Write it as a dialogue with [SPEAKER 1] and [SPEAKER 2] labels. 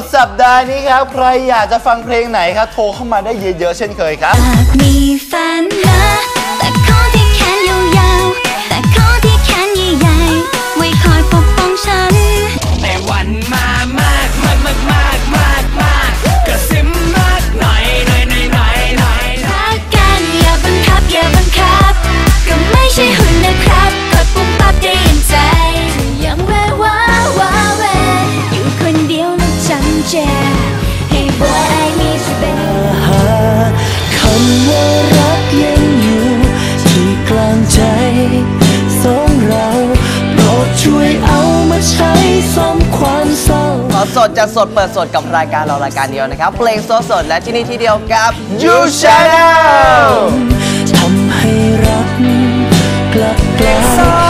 [SPEAKER 1] ดสัปดาห์นี้ครับ ใครอยากจะฟังเพลงไหนครับ โทรเข้ามาได้เยอะๆเช่นเคยครับ
[SPEAKER 2] มีแฟนนะ
[SPEAKER 3] สดจากสดเปิดสดกับรายการเรารายการเดียวนะครับ เพลงสดสดและที่นี่ที่เดียวกับ
[SPEAKER 1] You Channel
[SPEAKER 4] ทำให้รักกลับกลาย